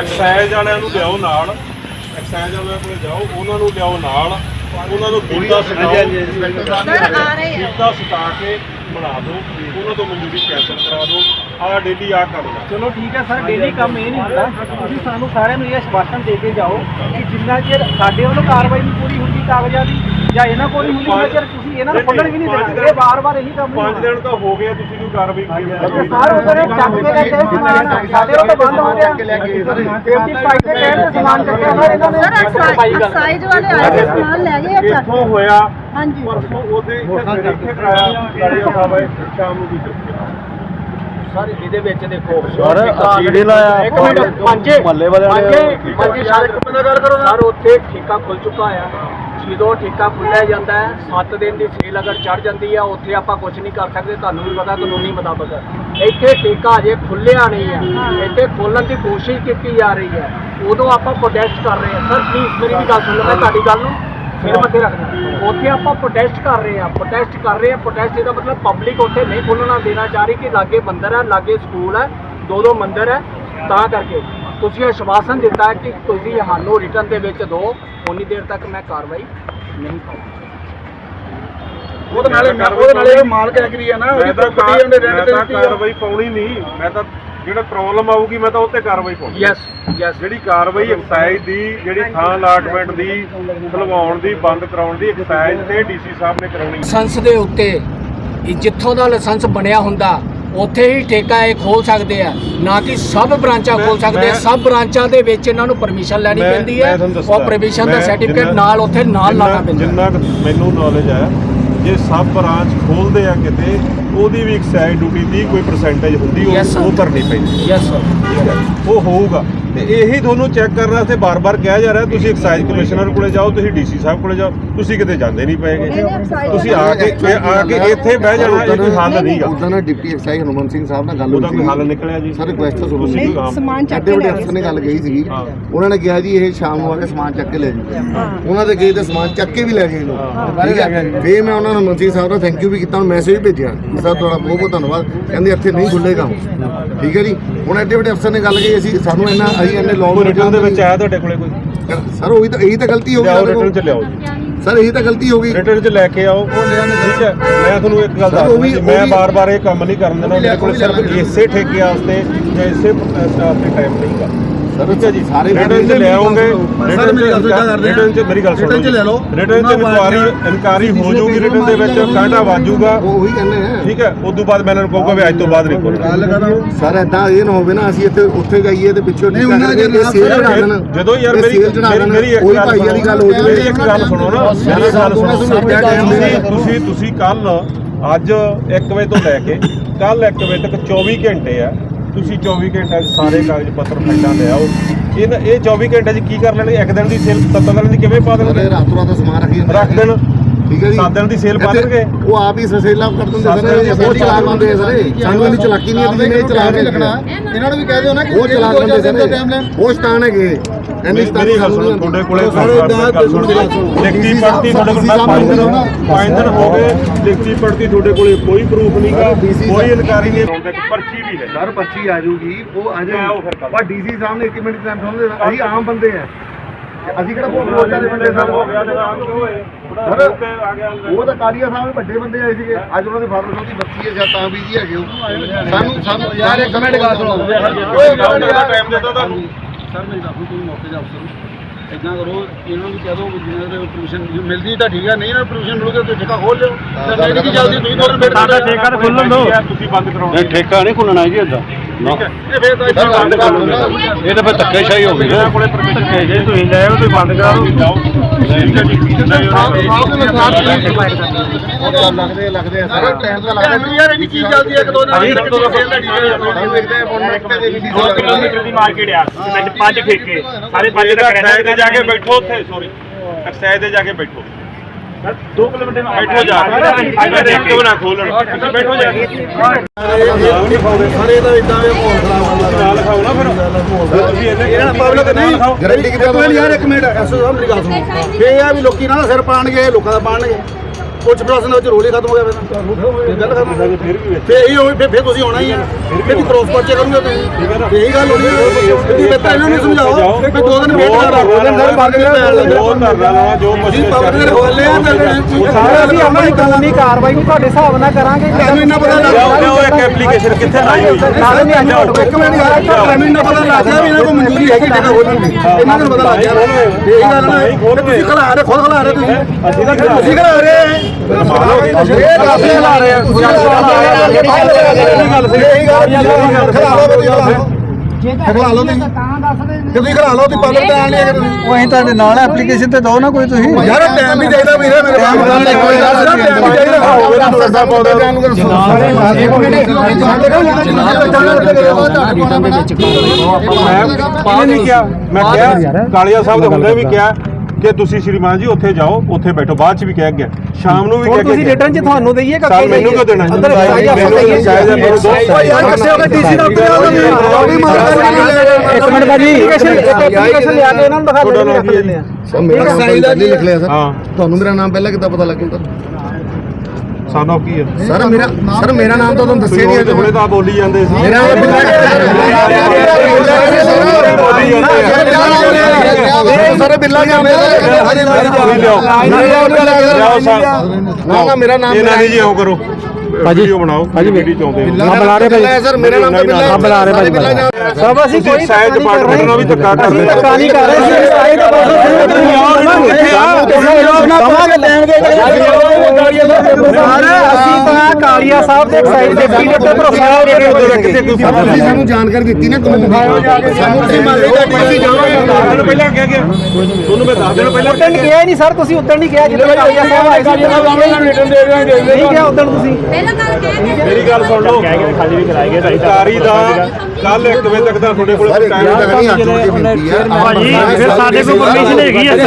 Exercise ਵਾਲਿਆਂ ਨੂੰ ਲਿਆਓ ਨਾਲ। ਐਕਸਾਈਜ਼ ਵਾਲਿਆਂ ਕੋਲ ਜਾਓ ਉਹਨਾਂ ਨੂੰ ਲਿਆਓ ਨਾਲ। ਉਹਨਾਂ ਨੂੰ ਬੀਟਾ ਸਿਖਾਓ। ਸਰ ਆ ਰਹੇ ਆ। ਬੀਟਾ ਸਿਖਾ ਕੇ ਬਣਾ ਦਿਓ। ਉਹਨਾਂ ਤੋਂ ਮਜ਼ਦੂਰੀ ਕੈਂਸਲ ਕਰਾ ਦਿਓ। ਆਹ ਡੇਲੀ ਆ ਕੰਮ ਕਰ ਚਲੋ ਠੀਕ ਹੈ ਸਰ ਡੇਲੀ ਕੰਮ ਇਹ ਨਹੀਂ ਹੁੰਦਾ। ਤੁਸੀਂ ਸਾਨੂੰ ਸਾਰਿਆਂ ਨੂੰ ਇਹ ਆਸ਼ਵਾਸਨ ਦੇ ਕੇ ਜਾਓ ਕਿ ਜਿੰਨਾ ਚਿਰ ਸਾਡੇ ਵੱਲੋਂ ਕਾਰਵਾਈ ਨਹੀਂ ਪੂਰੀ ਹੁੰਦੀ ਕਾਗਜ਼ਾਂ ਦੀ ਜਾਂ ਇਹਨਾਂ ਕੋਲ ਨਹੀਂ ਹੁੰਦੀ ਚਿਰ ਤੁਸੀਂ ਇਹਨਾਂ ਨੂੰ ਖੋਲਣ ਵੀ ਨਹੀਂ ਦੇਣਾ ਇਹ ਵਾਰ-ਵਾਰ ਇਹੀ ਕੰਮ ਪੰਜ ਦਿਨ ਤਾਂ ਹੋ ਗਏ ਤੁਸੀਂ ਕੋਈ ਕਾਰਵਾਈ ਕੀਤੀ ਸਰ ਉਧਰ ਇਹ ਚੱਕ ਕੇ ਲੈ ਗਏ ਸਮਾਨ। ਸਾਡੇ ਵੱਲੋਂ ਤਾਂ ਬੰਦ ਹੋ ਗਿਆ। ਸੇਫਟੀ ਪਾਈ ਤੇ ਕਹਿਣ ਤੇ ਸਮਾਨ ਚੱਕਿਆ ਸਰ ਇਹਨਾਂ ਨੇ ਸਰ ਐਕਸਾਈਜ਼ ਵਾਲੇ ਆਏ ਤੇ ਸਮਾਨ ਲੈ ਗਏ ਚੱਕ ਇੱਥੋਂ ਹੋਇਆ ਹਾਂਜੀ। ਪਰਸੋਂ ਉਹਦੇ ਇੱਥੇ ਕਰਾਇਆ ਗਾੜੀਆਂ ਸਾਹਿਬ ਸ਼ਾਮ ਨੂੰ ਵੀ ਚੁੱਕਿਆ ਸਰ ਇਹਦੇ ਵਿੱਚ ਦੇਖੋ। ਸਰ, ਅਸੀਂ ਨਹੀਂ ਲਾਇਆ। ਇੱਕ ਮਿੰਟ ਪੰਜੇ ਮੁਹੱਲੇ ਵਾਲਿਆਂ ਨੇ ਪੰਜੇ ਪੰਜੇ ਸਾਰੇ ਬੰਦਾ ਗੱਲ ਕਰੋ ਸਰ ਉੱਥੇ ਠੇਕਾ ਖੁੱਲ ਚੁੱਕਾ ਆ। ਜਦੋਂ ਠੇਕਾ ਖੁੱਲਿਆ ਜਾਂਦਾ ਹੈ 7 ਦਿਨ ਦੀ ਸੇਲ ਅਗਰ ਚੜ ਜਾਂਦੀ ਹੈ ਉੱਥੇ ਆਪਾਂ ਕੁਝ ਨਹੀਂ ਕਰ ਸਕਦੇ, ਤੁਹਾਨੂੰ ਵੀ ਪਤਾ, ਕਾਨੂੰਨੀ ਮੁਤਾਬਕ। ਇੱਥੇ ਠੇਕਾ ਅਜੇ ਖੁੱਲਿਆ ਨਹੀਂ ਹੈ ਇੱਥੇ ਖੋਲਣ ਦੀ ਕੋਸ਼ਿਸ਼ ਕੀਤੀ ਜਾ ਰਹੀ ਹੈ ਉਦੋਂ ਆਪਾਂ ਪ੍ਰੋਟੈਸਟ ਕਰ ਰਹੇ ਹਾਂ ਸਰ ਪਲੀਜ਼ ਮੇਰੀ ਵੀ ਗੱਲ ਸੁਣ ਲਓ, ਮੈਂ ਤੁਹਾਡੀ ਗੱਲ ਨੂੰ ਫਿਰ ਮੱਥੇ ਰੱਖਣਾ ਉੱਥੇ ਆਪਾਂ ਪ੍ਰੋਟੈਸਟ ਕਰ ਰਹੇ ਹਾਂ ਪ੍ਰੋਟੈਸਟ ਕਰ ਰਹੇ ਹਾਂ ਪ੍ਰੋਟੈਸਟ ਇਹਦਾ ਮਤਲਬ ਪਬਲਿਕ ਉੱਥੇ ਨਹੀਂ ਖੁੱਲਣਾ ਦੇਣਾ ਚਾਹ ਰਹੀ ਕਿ ਲਾਗੇ ਮੰਦਰ ਹੈ ਲਾਗੇ ਸਕੂਲ ਹੈ ਦੋ ਦੋ ਮੰਦਰ ਹੈ ਤਾਂ ਕਰਕੇ। ਤੁਸੀਂ ਆਸ਼ਵਾਸਨ ਦਿੱਤਾ ਹੈ ਕਿ ਤੁਸੀਂ ਸਾਨੂੰ ਰਿਟਰਨ ਦੇ ਵਿੱਚ ਦਿਓ ਉਨੀ ਦੇਰ ਤੱਕ ਮੈਂ ਕਾਰਵਾਈ ਨਹੀਂ ਕਰਾਂਗਾ। ਉਹਦੇ ਨਾਲੇ ਉਹਦੇ ਨਾਲੇ ਇਹ ਮਾਲਕ ਐਗਰੀ ਆ ਨਾ ਉਹਦੀ property ਉਹਨੇ ਮੈਂ ਤੇ ਦਿੱਤੀ ਆ। ਕਾਰਵਾਈ ਪਾਉਣੀ ਨਹੀਂ। ਮੈਂ ਤਾਂ ਜਿਹੜਾ ਪ੍ਰੋਬਲਮ ਆਊਗੀ ਮੈਂ ਤਾਂ ਉੱਤੇ ਕਾਰਵਾਈ ਪਾਉਣੀ। ਯੈਸ ਯੈਸ ਜਿਹੜੀ ਕਾਰਵਾਈ ਐਕਸਾਈਜ਼ ਦੀ ਜਿਹੜੀ ਥਾਂ ਅਲਾਟਮੈਂਟ ਦੀ ਖਲਵਾਉਣ ਦੀ ਬੰਦ ਕਰਾਉਣ ਦੀ ਐਕਸਾਈਜ਼ ਤੇ ਡੀਸੀ ਸਾਹਿਬ ਨੇ ਕਰਾਉਣੀ। ਲਾਇਸੈਂਸ ਦੇ ਉੱਤੇ ਇਹ ਜਿੱਥੋਂ ਦਾ ਲਾਇਸੈਂਸ ਬਣਿਆ ਹੁੰਦਾ ਉੱਥੇ ਹੀ ਠੇਕਾ ਇਹ ਖੋਲ ਸਕਦੇ ਆ। ਨਾ ਕਿ ਸਭ ਬ੍ਰਾਂਚਾਂ ਖੋਲ ਸਕਦੇ ਆ। ਸਭ ਬ੍ਰਾਂਚਾਂ ਦੇ ਵਿੱਚ ਇਹਨਾਂ ਨੂੰ ਪਰਮਿਸ਼ਨ ਲੈਣੀ ਪੈਂਦੀ ਹੈ ਉਹ ਪ੍ਰੋਵੀਜ਼ਨ ਦਾ ਸਰਟੀਫਿਕੇਟ ਨਾਲ ਉੱਥੇ ਨਾਲ ਲਾਣਾ ਪੈਂਦਾ। ਜਿੰਨਾ ਮੈਨੂੰ ਨੌਲੇਜ ਆ ਜੇ ਸਬ ਬ੍ਰਾਂਚ ਖੋਲਦੇ ਆ ਕਿਤੇ ਉਹਦੀ ਵੀ ਐਕਸਾਈਜ਼ ਡਿਊਟੀ ਦੀ ਕੋਈ ਪਰਸੈਂਟੇਜ ਹੁੰਦੀ. ਉਹ ਭਰਨੀ ਪੈਂਦੀ। ਯੈਸ ਸਰ ਉਹ ਹੋਊਗਾ। ਤੇ ਇਹੀ ਤੁਹਾਨੂੰ ਚੈੱਕ ਕਰਨ ਵਾਸਤੇ ਬਾਰ-ਬਾਰ ਕਿਹਾ ਜਾ ਰਿਹਾ ਤੁਸੀਂ ਐਕਸਾਈਜ਼ ਕਮਿਸ਼ਨਰ ਕੋਲੇ ਜਾਓ ਤੁਸੀਂ ਡੀਸੀ ਸਾਹਿਬ ਕੋਲੇ ਜਾਓ। ਤੁਸੀਂ ਕਿਤੇ ਜਾਂਦੇ ਨਹੀਂ ਪਏਗੇ। ਇਹਨੇ ਤੁਸੀਂ ਆ ਕੇ ਆ ਕੇ ਇੱਥੇ ਬਹਿ ਜਾਣਾ ਇਹ ਕੋਈ ਹੱਲ ਨਹੀਂਗਾ ਉਦੋਂ ਨਾ ਡਿਪਟੀ ਐਕਸਾਈਜ਼ ਹਨੂਮਨ ਸਿੰਘ ਸਾਹਿਬ ਨਾਲ ਗੱਲ ਉਹਦਾ ਹੋਈ ਕੋਈ ਸੀ ਹੱਲ ਨਿਕਲਿਆ ਜੀ? ਸਰ ਰਿਕੁਐਸਟ ਤਾਂ ਸੁਣੋ ਜੀ ਆਮ- ਸਮਾਨ ਚੱਕ ਕੇ ਲੈ ਅਫਸਰ ਨੇ ਗੱਲ ਕਹੀ ਹਾਂ। ਉਹਨਾਂ ਨੇ ਕਿਹਾ ਜੀ ਇਹ ਸ਼ਾਮ ਨੂੰ ਆ ਕੇ ਸਮਾਨ ਚੱਕ ਕੇ ਲੈ ਜੂਗੇ ਉਹਨਾਂ ਦੇ ਗਏ ਤੇ ਸਮਾਨ ਚੱਕ ਕੇ ਵੀ ਲੈ ਗਏ ਲੋਕ ਠੀਕ ਹੈ? ਫੇਰ ਮੈਂ ਉਹਨਾਂ ਨੂੰ ਮੰਤਰੀ ਸਾਹਿਬ ਦਾ ਥੈਂਕ ਯੂ ਵੀ ਕੀਤਾ ਮੈਸੇਜ ਭੇਜਿਆ। ਸਰ ਤੁਹਾਡਾ ਬਹੁਤ ਬਹੁਤ ਧੰਨਵਾਦ। ਕਹਿੰਦੇ ਇੱਥੇ ਨਹੀਂ ਖੁੱਲੇਗਾ। ਠੀਕ ਹੈ ਜੀ? ਹੁਣ ਐਡੇ ਵੱਡੇ ਅਫਸਰ ਨੇ ਗੱਲ ਕਹੀ ਅਸੀਂ ਸਾਨੂੰ ਇੰਨਾ ਅਸੀਂ ਇੰਨੇ ਲੌਂਗ ਰਿਟਰਨ ਦੇ ਵਿੱਚ ਆਇਆ ਤੁਹਾਡੇ ਕੋਲੇ ਕੋਈ? ਸਰ ਉਹੀ ਤਾਂ ਇਹੀ ਤਾਂ ਗਲਤੀ ਹੋ ਗਈ ਲਿਆਓ ਰਿਟਰਨ ਕੋਲ। ਚ ਲਿਆਓ ਜੀ। ਸਰ ਇਹੀ ਤਾਂ ਗਲਤੀ ਹੋ ਗਈ। ਰਿਟਰਨ ਚ ਲੈ ਕੇ ਆਓ। ਠੀਕ ਹੈ। ਮੈਂ ਤੁਹਾਨੂੰ ਇੱਕ ਗੱਲ ਦੱਸ ਦਿੰਦਾ ਮੈਂ ਬਾਰ-ਬਾਰ ਇਹ ਕੰਮ ਨਹੀਂ ਕਰਨ ਦੇਣਾ। ਮੇਰੇ ਕੋਲ ਸਿਰਫ ਇਸੇ ਠੇਕੇ ਵਾਸਤੇ ਜਾਂ ਇਸੇ ਦੇ ਟਾਈਮ ਨਹੀਂਗਾ ਸਰ ਠੀਕ ਹੈ ਜੀ ਸਾਰੇ ਰਿਟਰਨ ਚ ਲੈ ਆਉਂਗੇ ਸਰ ਮੇਰੀ ਗੱਲ ਸੁਣਿਆ ਕਰਦੇ ਰਿਟਰਨ ਚ ਮੇਰੀ ਗੱਲ ਸੁਣੋ ਰਿਟਰਨ ਚ ਲੈ ਲਓ। ਰਿਟਰਨ ਚ ਇਨਕੁਆਰੀ ਇਨਕਾਰੀ ਹੋ ਜਾਊਗੀ ਰਿਟਰਨ ਦੇ ਵਿੱਚ ਕਾਂਟਾ ਵਾਜੂਗਾ। ਉਹ ਉਹੀ ਕਹਿੰਦੇ ਨੇ ਠੀਕ ਹੈ ਉਸ ਤੋਂ ਬਾਅਦ ਮੈਂ ਇਹਨਾਂ ਨੂੰ ਕਹੂੰਗਾ ਵੀ ਅੱਜ ਤੋਂ ਬਾਅਦ ਨਹੀਂ ਖੋਲਣਾ ਸਰ ਏਦਾਂ ਇਹ ਨਾ ਹੋਵੇ ਨਾ ਅਸੀਂ ਇੱਥੇ ਉੱਥੇ ਜਾਈਏ ਤੇ ਪਿੱਛੋਂ ਨਹੀਂ ਉਹਨਾਂ ਸੇਲ ਜਦੋਂ ਯਾਰ ਮੇਰੀ ਮੇਰੀ ਇੱਕ ਗੱਲ ਭਾਈ ਵਾਲੀ ਗੱਲ ਹੋ ਜਾਵੇ। ਮੇਰੀ ਇੱਕ ਗੱਲ ਸੁਣੋ ਨਾ। ਮੇਰੀ ਗੱਲ ਸੁਣੋ। ਤੁਸੀਂ ਤੁਸੀਂ ਕੱਲ ਅੱਜ 1 ਵਜੇ ਤੋਂ ਲੈ ਕੇ ਕੱਲ 1 ਵਜੇ ਤੱਕ 24 ਘੰਟੇ ਆ। ਤੁਸੀਂ 24 ਘੰਟੇ 'ਚ ਸਾਰੇ ਕਾਗਜ਼ ਪੱਤਰ ਫਾਈਲਾਂ ਲੈ ਆਓ। ਇਹ ਇਹ 24 ਘੰਟੇ 'ਚ ਕੀ ਕਰ ਲੈਣਗੇ? ਇੱਕ ਦਿਨ ਦੀ ਸੇਲ 7 ਦਿਨ ਦੀ ਕਿਵੇਂ ਪਾ ਦੇਣਗੇ? ਰਾਤੋਂ ਰਾਤ ਸਮਾਨ ਰੱਖੀ ਰੱਖ ਦੇਣ। ਠੀਕ ਹੈ ਜੀ? ਸੱਤ ਦਿਨ ਦੀ ਸੇਲ ਪਾ ਦੇਣਗੇ ਉਹ ਆਪ ਹੀ ਸੇਲਾਂ ਕਰ ਦਿੰਦੇ ਸਰ ਉਹ ਚਲਾ ਲੈਂਦੇ ਆ ਸਰ। ਸਾਨੂੰ ਇੰਨੀ ਚਲਾਕੀ ਨਹੀਂ ਆਉਂਦੀ ਜਿੰਨੇ ਇਹ ਚਲਾ ਕੇ ਲੱਗਣਾ ਇਹਨਾਂ ਨੂੰ ਵੀ ਕਹਿ ਉਹ ਚਲਾ ਲੈਂਦੇ ਸਰ। ਉਹ ਸਟਾਨ ਹੈਗੇ। ਮੇਰੀ ਸਟਾਨ ਮੇਰੀ ਗੱਲ ਸੁਣੋ ਤੁਹਾਡੇ ਕੋਲੇ ਸਾਰੇ ਗੱਲ ਸੁਣੋ। ਲਿਖਤੀ ਪੜਤੀ ਤੁਹਾਡੇ ਕੋਲ ਮੈਂ ਪੰਜ ਦਿਨ। ਪੰਜ ਦਿਨ ਹੋ ਗਏ। ਲਿਖਤੀ ਪੜਤੀ ਤੁਹਾਡੇ ਕੋਲੇ ਕੋਈ ਪ੍ਰੂਫ ਨਹੀਂਗਾ ਕੋਈ ਇਨਕਾਰੀ ਨਹੀਂ। ਪਰਚੀ ਵੀ ਹੈ। ਸਰ ਪਰਚੀ ਆ ਜਾਊਗੀ। ਉਹ ਕੱਲ੍ਹ। ਪਰ ਡੀਸੀ ਸਾਹਿਬ ਨੇ 1 ਮਿੰਟ ਟਾਈਮ ਸਮਝ ਦੇਣਾ ਅਸੀਂ ਆਮ ਬੰਦੇ ਆ। ਅਸੀਂ ਕਿਹੜਾ ਬਹੁਤ ਲੋਕਾਂ ਦੇ ਬੰਦੇ ਸਰ ਹੋ ਗਿਆ ਤੇ ਆਪ ਕਿਉਂ ਹੋਏ ਥੋੜਾ ਸਰ, ਤੇ ਆ ਗਿਆ ਉਹ ਤਾਂ ਕਾਲੀਆ ਸਾਹਿਬ ਵੱਡੇ ਬੰਦੇ ਆਏ ਸੀਗੇ। ਅੱਜ ਉਹਨਾਂ ਦੇ ਫਾਦਰ ਸਾਹਿਬ ਦੀ ਬੱਚੀ ਹੈ ਜਾਂ ਤਾਂ ਬੀਜੀ ਹੈਗੇ ਉਹ। ਸਾਨੂੰ ਸਾਨੂੰ ਯਾਰ ਇੱਕ ਮਿੰਟ ਗੱਲ ਸੁਣੋ ਓਏ ਟਾਈਮ ਦਿੱਤਾ ਤੁਹਾਨੂੰ। ਸਰ ਮੇਰੀ ਗੱਲ ਤੁਸੀਂ ਮੌਕੇ ਦੇ ਅਫਸਰ ਇਦਾਂ ਕਰੋ ਇਹਨਾਂ ਨੂੰ ਵੀ ਕਹਿ ਦਿਓ ਜਿਨ੍ਹਾਂ ਦੇ ਪਰਮਿਸ਼ਨ ਮਿਲਦੀ ਤਾਂ ਠੀਕ ਹੈ ਨਹੀਂ ਨਾ ਪਰਮਿਸ਼ਨ ਮਿਲੂਗੀ ਤਾਂ ਠੇਕਾ ਖੋਲ ਲਿਓ। ਤਾਂ ਨਹੀਂ ਦੀ ਜਲਦੀ ਤੁਸੀਂ ਕੋਲ ਬੈਠ ਸਾਡਾ ਠੇਕਾ ਤਾਂ ਖੁੱਲਣ ਦਿਓ ਤੁਸੀਂ ਬੰਦ ਕਰਾਉਣਾ ਠੇਕਾ ਨਹੀਂ ਖੁੱਲਣਾ ਜੀ ਇਦਾਂ ਇਹ ਤਾਂ ਫਿਰ ਧੱਕੇਸ਼ਾਹੀ ਹੋ ਗਈ। ਇਹਨਾਂ ਕੋਲੇ ਪਰਮਿਸ਼ਨ ਹੈ ਜੇ ਤੁਸੀਂ ਲੈ ਆਓ ਤੁਸੀਂ ਬੰਦ ਕਰਾ ਦਿਓ। ਲੱਗਦੇ ਲੱਗਦੇ ਆ ਸਰ ਟਾਈਮ ਤਾਂ ਲੱਗਦਾ ਯਾਰ ਇਹਦੀ ਚੀਜ਼ ਜਲਦੀ ਇੱਕ ਦੋ ਦਿਨ ਇੱਕ ਦੋ ਸਾਨੂੰ ਦੇਖਦੇ ਆ ਮੋਨਮੈਂਟ ਦੇ ਵੀ ਦੋ ਕਿਲੋਮੀਟਰ ਦੀ ਮਾਰਕੀਟ ਆ ਵਿੱਚ ਪੰਜ ਠੇਕੇ ਸਾਰੇ ਪੰਜ ਦਾ ਐਕਸਾਈਜ਼ ਤੇ ਜਾ ਕੇ ਬੈਠੋ ਉੱਥੇ ਸੌਰੀ ਐਕਸਾਈਜ਼ ਤੇ ਜਾ ਕੇ। ਬੈਠੋ 2 ਕਿਲੋਮੀਟਰ ਬੈਠੋ ਜਾ। ਕੇ ਠੇਕੇ ਨਾ ਖੋਲਣ ਬੈਠੋ ਜਾ ਸਾਰੇ ਦਾ ਇਦਾਂ ਦੇ ਮਾਹੌਲ ਖਰਾਬ ਨਾਲ ਲਿਖਾਓ ਨਾ ਫਿਰ। ਤੁਸੀਂ ਇਹਨੇ ਇਹਨਾਂ ਪਬਲਿਕ ਨਹੀਂ ਗਰੰਟੀ ਕਿੱਦਾਂ ਯਾਰ ਇੱਕ ਮਿੰਟ। ਐਸਓ ਸਾਹਿਬ ਮੇਰੀ ਗੱਲ ਸੁਣੋ ਇਹ ਆ ਵੀ ਲੋਕੀ ਨਾ ਸਿਰ ਪਾਣਗੇ ਲੋਕਾਂ ਦਾ ਪਾਣਗੇ। ਪੁਲਿਸ ਪ੍ਰਸ਼ਾਸਨ ਦੇ ਵਿੱਚ ਰੋਲ ਹੀ ਖਤਮ ਹੋ ਗਿਆ ਫਿਰ। ਇਹ ਗੱਲ ਖਤਮ ਹੋ ਗਈ। ਫਿਰ ਵੀ ਫਿਰ ਇਹੀ ਹੋਈ ਫਿਰ ਫਿਰ ਤੁਸੀਂ ਆਉਣਾ ਹੀ ਆ। ਫਿਰ ਤੁਸੀਂ ਕ੍ਰੋਸ ਪਰਚੇ ਕਰੋਗੇ ਤੁਸੀਂ ਇਹੀ ਗੱਲ ਹੋਣੀ ਹੈ ਤੁਸੀਂ ਬੱਤਾ ਇਹਨਾਂ ਨੂੰ ਸਮਝਾਓ। ਕਿ ਦੋ ਦਿਨ ਵੇਟ ਕਰ। ਦੋ ਦਿਨ ਸਰ ਬਾਅਦ ਵਿੱਚ ਪੈਣ ਲੱਗੇ ਜੋ ਧਰਨਾ ਲਾਉਣਾ, ਜੋ ਮੁਸ਼ਕਿਲ ਪਬਲਿਕ ਖੋਲੇ ਆ ਤੇ ਸਾਰੇ ਅਸੀਂ ਆਪਣੀ ਕਾਨੂੰਨੀ ਕਾਰਵਾਈ ਵੀ ਤੁਹਾਡੇ ਹਿਸਾਬ ਨਾਲ ਕਰਾਂਗੇ। ਤੁਹਾਨੂੰ ਇੰਨਾ ਪਤਾ ਲੱਗ ਲਿਆਓ ਇੱਕ ਐਪਲੀਕੇਸ਼ਨ ਕਿੱਥੇ ਲਾਈ ਹੋਈ ਨਾਲੇ ਨਹੀਂ ਅੱਜ ਇੱਕ ਮਿੰਟ ਯਾਰ ਤੁਹਾਨੂੰ ਇੰਨਾ ਪਤਾ ਲੱਗ ਗਿਆ ਵੀ ਇਹਨਾਂ ਕੋਲ ਮਨਜ਼ੂਰੀ ਹੈਗੀ ਜਗ੍ਹਾ ਖੋਲਣ ਦੀ ਇਹਨਾਂ ਨੂੰ ਪਤਾ ਲੱਗ ਗਿਆ ਇਹ ਗੱਲ ਨਾ ਤੁਸੀਂ ਖਲਾ ਰਹੇ ਖੁਦ ਖਲਾ ਰਹੇ ਤੁਸੀਂ। ਅਸੀਂ ਤਾਂ ਖੜਾ ਤੁਸੀਂ ਖਲਾ ਰਹੇ। ਇਹ ਲਓ ਤੁਸੀਂ ਤੁਸੀਂ ਜੇ ਲਓ ਤੁਸੀਂ ਪਬਲਿਕ ਤੇ ਆਣ ਅਗਰ ਉਹ ਅਸੀਂ ਤੁਹਾਡੇ ਨਾਲ ਐਪਲੀਕੇਸ਼ਨ ਤੇ ਦਿਓ ਨਾ ਕੋਈ ਤੁਸੀਂ ਯਾਰ ਟਾਈਮ ਵੀ ਚਾਹੀਦਾ ਵੀਰੇ ਮੇਰੇ ਕੰਮ ਟਾਈਮ ਵੀ ਚਾਹੀਦਾ ਹੋਵੇ ਤਾਂ ਦੱਸਦਾ ਪਾਉਂਦਾ ਮੈਂ ਪਾਣੀ ਨਹੀਂ ਕਿਹਾ, ਮੈਂ ਕਿਹਾ ਕਾਲੀਆ ਸਾਹਿਬ ਦੇ ਹੁੰਦੇ ਵੀ ਕਿਹਾ ਕਿ ਤੁਸੀਂ ਸ਼੍ਰੀਮਾਨ ਜੀ ਉੱਥੇ ਜਾਓ ਉੱਥੇ ਬੈਠੋ। ਬਾਅਦ ਚ ਵੀ ਕਹਿ ਗਿਆ। ਸ਼ਾਮ ਨੂੰ ਵੀ ਕਹਿ ਤੁਸੀਂ ਗਿਆ। ਰਿਟਰਨ ਚ ਤੁਹਾਨੂੰ ਦਈਏ ਕਿ ਸਰ ਮੈਨੂੰ ਕਿਉਂ ਦੇਣਾ? ਅੰਦਰ ਯਾਰ ਕਿਸੇ ਹੋ ਡੀਸੀ ਦਾ ਉੱਤੇ ਆਉਂਦਾ ਨਹੀਂ। ਮਾਰ ਇੱਕ ਮਿੰਟ ਭਾਜੀ ਐਪਲੀਕੇਸ਼ਨ ਲਿਆ ਕੇ ਇਹਨਾਂ ਨੂੰ ਦਿਖਾ ਤੁਹਾਡਾ ਦੇ ਨਾਮ ਕੀ ਹੈ ਜੀ? ਸਰ ਮੇਰਾ ਨਾਮ ਨਹੀਂ ਲਿਖ ਲਿਆ ਸਰ। ਹਾਂ। ਤੁਹਾਨੂੰ ਮੇਰਾ ਨਾਮ ਪਹਿਲਾਂ ਕਿੱਦਾਂ ਪਤਾ ਲੱਗਿਆ ਸਨ ਆਫ ਕੀ ਹੈ? ਸਰ ਮੇਰਾ ਸਰ ਮੇਰਾ ਨਾਮ ਤਾਂ ਤੁਹਾਨੂੰ ਦੱਸਿਆ ਨਹੀਂ ਤੁਸੀਂ ਹੁਣੇ ਤਾਂ ਬੋਲੀ ਜਾਂਦੇ ਸੀ। ਮੇਰਾ ਸਰ ਬਿੱਲਾ ਜਾਂਦੇ ਲਿਆਓ। ਸਰ ਨਾ ਨਾ ਮੇਰਾ ਨਾਮ ਇਹ ਨਾ ਜੀ ਇਉਂ ਕਰੋ। ਵੀਡੀਓ ਬਣਾਓ ਵੀਡੀਓ ਚਾਹੁੰਦੇ ਨਾ ਬੁਲਾ ਰਹੇ ਭਾਈ ਸਰ ਮੇਰਾ ਨਾਮ ਤਾਂ ਬਿੱਲਾ ਬੁਲਾ ਰਹੇ ਭਾਈ ਸਭ ਅਸੀਂ ਤੁਸੀਂ ਕੋਈ ਸਾਇਦ ਡਿਪਾਰਟਮੈਂਟ ਨਾਲ ਵੀ ਧੱਕਾ ਕਰਦੇ। ਅਸੀਂ ਧੱਕਾ ਨਹੀਂ ਕਰ ਰਹੇ ਸੀ ਸਾਈਡ ਦਵਾਂਗੇ ਲੈਣ ਦੇ ਅਸੀਂ ਤਾਂ ਕਾਲੀਆ ਸਾਹਿਬ ਦੇ ਸਾਈਡ ਤੇ ਭਰੋਸਾ ਕਿਤੇ ਕੋਈ ਫ਼ਰਕ ਤੁਸੀਂ ਸਾਨੂੰ ਜਾਣਕਾਰੀ ਦਿੱਤੀ ਨਾ ਕਾਨੂੰਨ ਦੀ ਸਾਨੂੰ ਦਿਨ ਪਹਿਲਾਂ ਕਹਿ ਗਿਆ ਤੁਹਾਨੂੰ ਮੈਂ 10 ਦਿਨ ਪਹਿਲਾਂ। ਉਦੋਂ ਨਹੀਂ ਕਿਹਾ ਨਹੀਂ ਸਰ ਤੁਸੀਂ ਉਦੋਂ ਨਹੀਂ ਕਿਹਾ ਜਦੋਂ ਕਾਲੀਆ ਸਾਹਿਬ ਆਏ ਸੀ ਨਹੀਂ ਕਿਹਾ ਉਦੋਂ ਤੁਸੀਂ। ਮੇਰੀ ਗੱਲ ਸੁਣ ਲਓ। ਕਹਿ ਕੇ ਖਾਲੀ ਵੀ ਕਰਾਏਗੇ ਸਾਡੀ ਸਰਕਾਰੀ ਦਾ ਕੱਲ 1 ਵਜੇ ਤੱਕ ਦਾ ਤੁਹਾਡੇ ਕੋਲ ਟਾਈਮ ਨਹੀਂ ਹੈ ਭਾਜੀ, ਫਿਰ ਸਾਡੇ ਕੋਲ permission ਹੈਗੀ ਆ ਦੀ।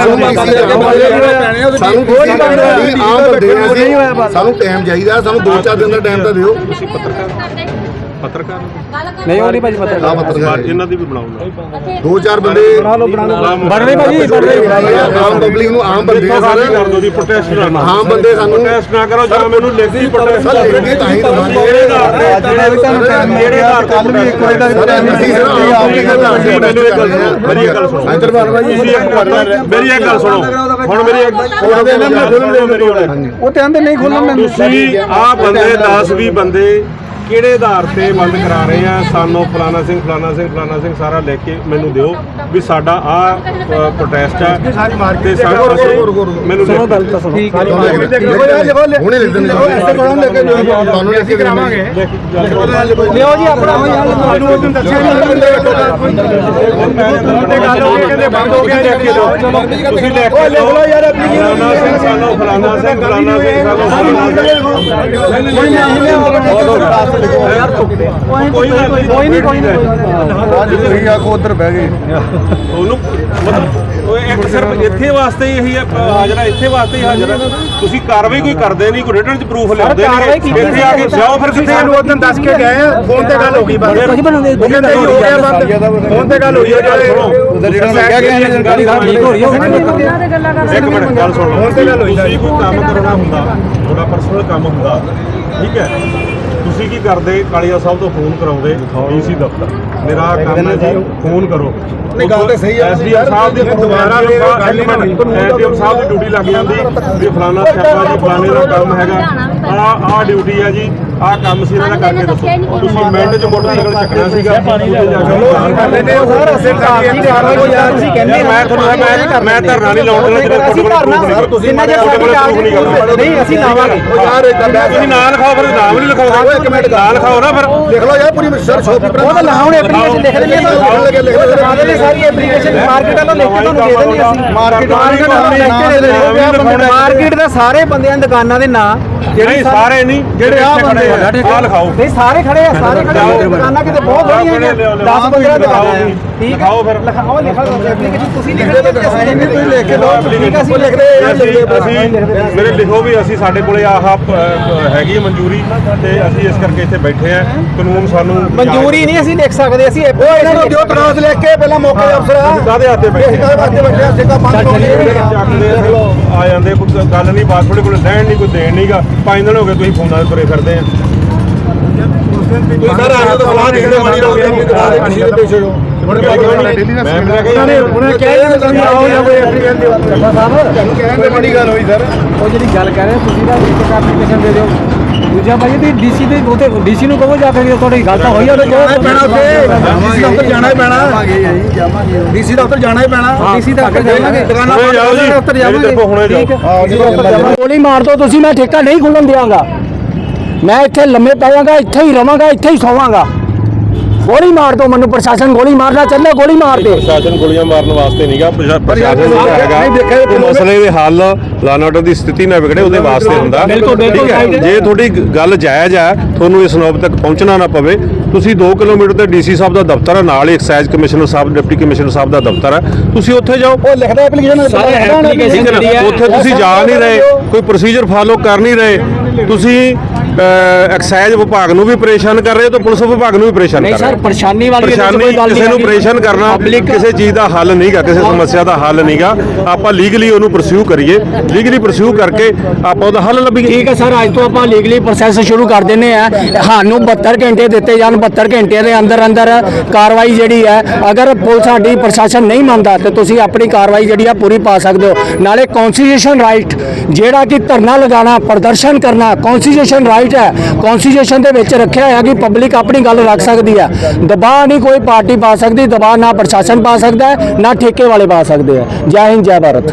ਸਾਨੂੰ ਕੋਈ ਆਮ ਬੰਦੇ ਆ ਅਸੀਂ ਸਾਨੂੰ ਟਾਈਮ ਚਾਹੀਦਾ ਸਾਨੂੰ 2-4 ਦਿਨ ਦਾ ਟਾਈਮ ਤਾਂ ਦਿਓ। ਤੁਸੀਂ ਪੱਤਰਕਾਰ ਪੱਤਰਕਾਰ ਨਹੀਂ ਉਹ ਨਹੀਂ ਭਾਜੀ ਪਤਾ ਆ ਪੱਤਰਕਾਰ। ਇਹਨਾਂ ਦੀ ਵੀ ਬਣਾਓ ਦੋ ਚਾਰ ਬੰਦੇ ਬਣਨੇ ਭਾਜੀ ਆਮ ਪਬਲਿਕ ਨੂੰ ਆਮ ਬੰਦੇ ਕਰ ਦੋ ਦੀ ਪ੍ਰੋਟੈਸਟ ਕਰਨਾ ਆਮ ਬੰਦੇ ਸਾਨੂੰ ਪ੍ਰੋਟੈਸਟ ਨਾ ਕਰੋ ਜਾਂ ਮੈਨੂੰ ਲਿਖਤੀ ਪ੍ਰੋਟੈਸਟ ਲਿਖਦੇ ਤਾਂ ਹੀ ਦਵਾਂਗੇ ਮੇਰੇ ਆਧਾਰ ਤੇ ਮੇਰੇ ਆਧਾਰ ਕੱਲ ਵੀ ਇੱਕ ਤੱਕ ਸਰ ਅਸੀਂ ਸਰ ਆਮ ਪਬਲਿਕ ਦਾ ਤੁਸੀਂ ਮੈਨੂੰ ਇੱਕ ਗੱਲ ਸੁਣੋ ਮੇਰੀ ਗੱਲ ਸੁਣੋ। ਮੇਰੀ ਇੱਕ ਗੱਲ ਸੁਣੋ। ਹੁਣ ਮੇਰੀ ਇੱਕ ਮੇਰੀ ਹੁਣ ਉਹ ਤੇ ਆਂਦੇ ਨਹੀਂ ਖੋਲਣ ਦਿੰਦੇ ਤੁਸੀਂ ਆ ਬੰਦੇ 10 20 ਬੰਦੇ ਕਿਹੜੇ ਆਧਾਰ ਤੇ ਬੰਦ ਕਰਾ ਰਹੇ ਆ? ਸਾਨੂੰ ਫਲਾਣਾ ਸਿੰਘ ਫਲਾਣਾ ਸਿੰਘ ਫਲਾਣਾ ਸਿੰਘ ਸਾਰਾ ਲਿਖ ਕੇ ਮੈਨੂੰ ਦਿਓ ਵੀ ਸਾਡਾ ਆ। ਪ੍ਰੋਟੈਸਟ ਹੈ ਤੇ ਸਾਰਾ ਅਸੀਂ- ਮੈਨੂੰ ਸੁਣੋ ਗੱਲ ਤਾਂ ਸੁਣੋ। ਹੁਣੇ ਲਿਖ ਦਿੰਦੇ ਤੁਹਾਨੂੰ ਲਿਖ ਕੇ ਕਰਾਵਾਂਗੇ। ਲਿਓ ਜੀ ਆਪਣਾ ਤੁਹਾਨੂੰ ਉਸ ਦਿਨ ਦੱਸਿਆ ਕਹਿੰਦੇ ਬੰਦ ਹੋ ਗਿਆ ਲਿਖ ਕੇ ਦਿਓ। ਤੁਸੀਂ ਲਿਖ ਕੇ ਦਿਓ। ਯਾਰ ਫਲਾਣਾ ਸਿੰਘ ਸਾਨੂੰ ਫਲਾਣਾ ਸਿੰਘ ਫਲਾਣਾ ਸਿੰਘ ਸਾਨੂੰ ਫਲਾਣਾ ਸਿੰਘ। ਕੋਈ ਗੱਲ ਨਹੀਂ ਕੋਈ ਨਹੀਂ ਕੋਈ ਨਹੀਂ ਅੱਜ ਤੁਸੀਂ ਆਖੋ ਉਧਰ ਬਹਿ ਗਏ ਉਹਨੂੰ ਮਤਲਬ ਉਹ ਇੱਕ ਸਿਰਫ ਇੱਥੇ ਵਾਸਤੇ ਹੀ ਇਹੀ ਆ, ਹਾਜ਼ਰ ਆ ਇੱਥੇ ਵਾਸਤੇ ਹੀ ਹਾਜ਼ਰ ਆ ਤੁਸੀਂ ਕਾਰਵਾਈ ਕੋਈ ਕਰਦੇ ਨਹੀਂ ਕੋਈ ਰਿਟਰਨ ਚ ਪ੍ਰੂਫ ਲਿਆਉਂਦੇ ਕਾਰਵਾਈ ਨਹੀਂ ਕੀਤੀ ਇੱਥੇ ਆ ਕੇ ਜਾਓ ਫਿਰ ਕਿੱਥੇ ਸਾਨੂੰ ਉਦੋਂ ਦੱਸ ਕੇ ਗਏ ਆ ਫੋਨ ਤੇ ਗੱਲ ਹੋ ਗਈ ਬਸ ਅਸੀਂ ਬਣਾਉਂਦੇ ਉਹ ਕਹਿੰਦੇ ਜੀ ਹੋ ਗਿਆ ਬੰਦ ਫੋਨ ਤੇ ਗੱਲ ਹੋਈ ਹੈ ਜਿਹੜੇ ਉਧਰ ਜਿਹੜਾ ਲੱਗਿਆ ਗਿਆ ਇਹਨਾਂ ਗਾੜੀ ਦਾ ਠੀਕ ਹੋ ਰਹੀ ਹੈ ਉਹਨਾਂ ਦੇ ਗੱਲਾਂ ਕਰ ਇੱਕ ਮਿੰਟ ਗੱਲ ਸੁਣ ਲਓ। ਫੋਨ ਤੇ ਗੱਲ ਹੋਈ ਤੁਸੀਂ ਕੋਈ ਕੰਮ ਕਰਨਾ ਹੁੰਦਾ ਤੁਹਾਡਾ ਪਰਸਨਲ ਕੰਮ ਹੁੰਦਾ ਠੀਕ ਹੈ? ਤੁਸੀਂ ਕੀ ਕਰਦੇ? ਕਾਲੀਆ ਸਾਹਿਬ ਤੋਂ ਫੋਨ ਕਰਾਉਂਦੇ ਡੀਸੀ ਦਫ਼ਤਰ। ਮੇਰਾ ਕੰਮ ਹੈ ਜੀ ਫੋਨ ਕਰੋ। ਨਹੀਂ, ਗੱਲ ਤਾਂ ਸਹੀ ਹੈ। ਐਸਡੀਐਮ ਸਾਹਿਬ ਦੀ ਦੁਬਾਰਾ ਐਸਡੀਐਮ ਸਾਹਿਬ ਦੀ ਡਿਊਟੀ ਲੱਗ ਜਾਂਦੀ ਵੀ ਫਲਾਣਾ ਸਿਆਪਾ ਜੀ ਫਲਾਣੇ ਦਾ ਕੰਮ ਹੈਗਾ। ਆ ਆ ਡਿਊਟੀ ਹੈ ਜੀ। ਆ ਕੰਮ ਸੀ ਇਹਨਾਂ ਦਾ ਕਰਕੇ ਦੱਸੋ। ਤੁਸੀਂ ਮਿੰਟ ਚ ਮੋਟਰਸਾਈਕਲ ਚੱਕਣਾ ਸੀਗਾ। ਉੱਥੇ ਜਾ ਕੇ ਨੇ ਸਰ ਅਸੀਂ ਕਾਰਵਾਈ ਕਾਰਵਾਈ ਯਾਰ ਤੁਸੀਂ ਕਹਿੰਦੇ ਮੈਂ ਤੁਹਾਨੂੰ ਮੈਂ ਮੈਂ ਧਰਨਾ ਨਹੀਂ ਲਾਉਣਾ ਜਿਹੜਾ ਅਸੀਂ ਧਰਨਾ ਤੁਸੀਂ ਜਿੰਨਾ ਚਿਰ ਸਾਡੀ ਕਾਰਵਾਈ ਨਹੀਂ ਅਸੀਂ ਲਾਵਾਂਗੇ। ਉਹ ਯਾਰ ਇੱਕ ਗੱਲ ਹੈ ਤੁਸੀਂ ਨਾਂ ਲਿਖਾਓ ਫਿਰ ਨਾਮ ਨਹੀਂ ਲਿਖਾਓਗੇ ਇੱਕ ਮਿੰਟ। ਨਾਂ ਲਿਖਾਓ ਨਾ ਫਿਰ। ਲਿਖ ਲਓ ਯਾਰ ਪੂਰੀ ਸਰ ਸ਼ੋਪ ਉਹ ਤਾਂ ਲਾਉਣ ਐਪਲੀਕੇਸ਼ਨ ਲਿਖ ਦਿੰਦੇ ਲਿਖਣ ਲੱਗੇ, ਲਿਖ ਦਿੰਦੇ। ਦਿਖਾ ਦਿੰਦੇ ਸਾਰੀ ਐਪਲੀਕੇਸ਼ਨ ਮਾਰਕੀਟ ਵਾਲੋਂ ਲਿਖ ਕੇ ਤੁਹਾਨੂੰ ਦੇ ਦਿੰਦੇ ਅਸੀਂ। ਮਾਰਕੀਟ ਮਾਰਕੀਟ ਵਾਲੋਂ ਲਿਖ ਕੇ ਦੇ ਦਿੰਦੇ ਮਾਰਕੀਟ ਦੇ ਸਾਰੇ ਬੰਦਿਆਂ ਦੀ ਦੁਕਾਨਾਂ ਦੇ ਨਾਂ ਨਹੀਂ ਸਾਰੇ ਨਹੀਂ ਜਿਹੜੇ ਆ ਬੰਦੇ ਆ ਲਿਖਾਓ ਨਹੀਂ ਸਾਰੇ ਖੜੇ ਆ ਸਾਰੇ ਖੜੇ ਆ। ਦੁਕਾਨਾਂ ਕਿਤੇ ਬਹੁਤ ਹੋਣੀਆਂ 10 15 ਦੁਕਾਨਾਂ ਆ। ਲਿਖਾਓ ਫਿਰ। ਲਿਖਾਓ ਲਿਖਾ ਲਓ ਐਪਲੀਕੇਸ਼ਨ ਤੁਸੀਂ ਲਿਖ ਰਹੇ ਹੋ ਤੁਸੀਂ ਲਿਖ ਕੇ ਦਿਓ ਠੀਕ ਹੈ ਅਸੀਂ ਲਿਖ ਰਹੇ ਅਸੀਂ ਮੇਰੇ ਲਿਖੋ ਵੀ ਅਸੀਂ ਸਾਡੇ ਕੋਲੇ ਆਹ ਹੈਗੀ ਹੈ ਮਨਜ਼ੂਰੀ ਤੇ ਅਸੀਂ ਇਸ ਕਰਕੇ ਇੱਥੇ ਬੈਠੇ ਆ ਕਾਨੂੰਨ ਸਾਨੂੰ ਮਨਜ਼ੂਰੀ ਨਹੀਂ ਅਸੀਂ ਲਿਖ ਸਕਦੇ ਅਸੀਂ ਉਹ ਇਹਨਾਂ ਨੂੰ ਦਿਓ ਦਰਾਜ਼ ਲੈ ਕੇ ਪਹਿਲਾਂ ਮੌਕੇ ਦੇ ਅਫਸਰ ਕਾਦੇ ਹੱਥੇ ਬੈਠੇ ਕਾਹਦੇ ਵਾਸਤੇ ਬੈਠੇ ਆ ਸਿੱਕਾ ਬੰਦ ਹੋ ਗਿਆ ਚੱਕਦੇ ਆ ਆ ਜਾਂਦੇ ਕੋਈ ਗੱਲ ਨਹੀਂ ਬਾਤ ਤੁਹਾਡੇ ਕੋਲ ਲੈਣ ਨਹੀਂ ਕੋਈ ਦੇਣ ਨਹੀਂਗਾ ਪੰਜ ਦਿਨ ਹੋ ਗਏ ਤੁਸੀਂ ਫੋਨਾਂ ਤੇ ਤੁਰੇ ਫਿਰਦੇ ਆ। ਤੁਸੀਂ ਸਰ ਆਜੋ ਤਾਂ ਸਲਾਹ ਦੇਖਦੇ ਹੋ ਗਿਆ ਦਰਾਜ਼ ਦੇ ਕਿਸੇ ਦੇ ਪੇਸ਼ ਹੋ। ਤੇ ਉਹ ਜਿਹੜੀ ਗੱਲ ਕਰ ਰਹੇ ਤੁਸੀਂ ਦਾ ਇੱਕ ਐਪਲੀਕੇਸ਼ਨ ਦੇ ਦਿਓ। ਦੂਜਾ ਭਾਈ ਤੇ ਡੀਸੀ ਦੇ ਉਤੇ ਡੀਸੀ ਨੂੰ ਕਹੋ ਜਾ ਕੇ ਤੁਹਾਡੀ ਗੱਲ ਤਾਂ ਹੋਈ ਆ ਉਹਦੇ ਜਾਣਾ ਹੀ ਪੈਣਾ ਉੱਥੇ ਡੀਸੀ ਦਫ਼ਤਰ ਜਾਣਾ ਹੀ ਪੈਣਾ। ਡੀਸੀ ਦਫ਼ਤਰ ਜਾਣਾ ਹੀ ਪੈਣਾ। ਡੀਸੀ ਦਫ਼ਤਰ ਜਾਵਾਂਗੇ। ਦੁਕਾਨਾਂ ਹੁਣੇ ਜਾਓ ਜੀ ਦਫ਼ਤਰ ਮੇਰੀ ਜਾਵਾਂਗੇ। ਤਰਫੋਂ ਹੁਣੇ ਜਾਓ ਗੋਲੀ ਮਾਰ ਦੋ ਤੁਸੀਂ ਮੈਂ ਠੇਕਾ ਨਹੀਂ ਖੁੱਲਣ ਦਿਆਂਗਾ। ਮੈਂ ਇੱਥੇ ਲੰਮੇ ਪਾਵਾਂਗਾ ਇੱਥੇ ਹੀ ਰਵਾਂਗਾ ਇੱਥੇ ਹੀ ਸੋਵਾਂਗਾ। ਗੋਲੀ ਮਾਰ ਦੋ ਮੈਨੂੰ ਪ੍ਰਸ਼ਾਸਨ ਗੋਲੀ ਮਾਰਨਾ ਚਾਹੁੰਦਾ ਗੋਲੀ ਮਾਰ ਦੇ। ਪ੍ਰਸ਼ਾਸਨ ਗੋਲੀਆਂ ਮਾਰਨ ਵਾਸਤੇ ਨਹੀਂਗਾ ਪ੍ਰਸ਼ਾਸਨ ਜਿਹੜਾ ਹੈਗਾ ਨਹੀਂ ਦੇਖਿਆ ਉਹ ਮਸਲੇ ਦੇ ਹੱਲ ਲਾਅ ਆਰਡਰ ਦੀ ਸਥਿਤੀ ਨਾ ਵਿਗੜੇ ਉਹਦੇ ਵਾਸਤੇ ਹੁੰਦਾ। ਠੀਕ ਹੈ? ਜੇ ਤੁਹਾਡੀ ਗੱਲ ਜਾਇਜ਼ ਹੈ ਤੁਹਾਨੂੰ ਇਸ ਨੌਬ ਤੱਕ ਪਹੁੰਚਣਾ ਨਾ ਪਵੇ ਤੁਸੀਂ 2 ਕਿਲੋਮੀਟਰ ਤੇ ਡੀਸੀ ਸਾਹਿਬ ਦਾ ਦਫ਼ਤਰ ਹੈ ਨਾਲ ਹੀ ਐਕਸਾਈਜ਼ ਕਮਿਸ਼ਨਰ ਸਾਹਿਬ ਡਿਪਟੀ ਕਮਿਸ਼ਨਰ ਸਾਹਿਬ ਦਾ ਦਫ਼ਤਰ ਹੈ ਤੁਸੀਂ ਉੱਥੇ ਜਾਓ। ਉਹ ਲਿਖਦਾ ਐਪਲੀਕੇਸ਼ਨ ਉੱਥੇ ਤੁਸੀਂ ਜਾ ਨਹੀਂ ਰਹੇ ਕੋਈ ਪ੍ਰੋਸੀਜਰ ਫਾਲੋ ਕਰ ਨਹੀਂ ਰਹੇ। ਤੁਸੀਂ ਐਕਸਾਈਜ਼ ਵਿਭਾਗ ਨੂੰ ਵੀ ਪਰੇਸ਼ਾਨ ਕਰ ਰਹੇ ਹੋ ਤੇ ਪੁਲਿਸ ਵਿਭਾਗ ਨੂੰ ਵੀ ਪਰੇਸ਼ਾਨ ਨਹੀਂ ਕਰ ਰਹੇ ਸਰ ਹੋ ਪਰੇਸ਼ਾਨੀ ਵਾਲੀ ਕੋਈ ਗੱਲ ਕਿਸੇ ਨਹੀਂ ਨੂੰ ਹੈਗੀ। ਪਰੇਸ਼ਾਨ ਕਰਨਾ ਕਿਸੇ ਚੀਜ਼ ਦਾ ਹੱਲ ਨਹੀਂਗਾ ਕਿਸੇ ਸਮੱਸਿਆ ਦਾ ਹੱਲ ਨਹੀਂਗਾ। ਆਪਾਂ ਲੀਗਲੀ ਉਹਨੂੰ ਪਰਸਿਊ ਕਰੀਏ। ਲੀਗਲੀ ਪਰਸਿਊ ਕਰਕੇ ਆਪਾਂ ਉਹਦਾ ਹੱਲ ਲੱਭੀਏ। ਠੀਕ ਹੈ ਸਰ ਅੱਜ ਤੋਂ ਆਪਾਂ ਲੀਗਲੀ ਪ੍ਰੋਸੈਸ ਸ਼ੁਰੂ ਕਰ ਦਿੰਨੇ ਆ ਸਾਨੂੰ 72 ਘੰਟੇ ਦਿੱਤੇ ਜਾਣ 72 ਘੰਟੇ ਦੇ ਅੰਦਰ ਅੰਦਰ ਕਾਰਵਾਈ ਜਿਹੜੀ ਹੈ ਅਗਰ ਪੁਲਿਸ ਸਾਡੀ ਪ੍ਰਸ਼ਾਸਨ ਨਹੀਂ ਮੰਨਦਾ ਤੇ ਤੁਸੀਂ ਆਪਣੀ ਕਾਰਵਾਈ ਜਿਹੜੀ ਆ ਪੂਰੀ ਪਾ ਸਕਦੇ ਹੋ। ਨਾਲੇ ਕਨਸਟੀਟਿਊਸ਼ਨ ਰਾਈਟ ਜਿਹੜਾ ਕਿ ਧਰਨਾ ਲਗਾਉਣਾ ਪ੍ਰਦਰਸ਼ਨ ਕਰਨਾ ਕਨਸਟੀਟਿਊਸ਼ਨ ਰਾਈਟ ਹੈ। ਕਨਸਟੀਟਿਊਸ਼ਨ ਦੇ ਵਿੱਚ ਰੱਖਿਆ ਹੋਇਆ ਕਿ ਪਬਲਿਕ ਆਪਣੀ ਗੱਲ ਰੱਖ ਸਕਦੀ ਹੈ। ਦਬਾਅ ਨਹੀਂ ਕੋਈ ਪਾਰਟੀ ਪਾ ਸਕਦੀ, ਦਬਾਅ ਨਾ ਪ੍ਰਸ਼ਾਸਨ ਪਾ ਸਕਦਾ ਹੈ, ਨਾ ਠੇਕੇ ਵਾਲੇ ਪਾ ਸਕਦੇ ਆ ਜੈ ਹਿੰਦ, ਜੈ ਭਾਰਤ।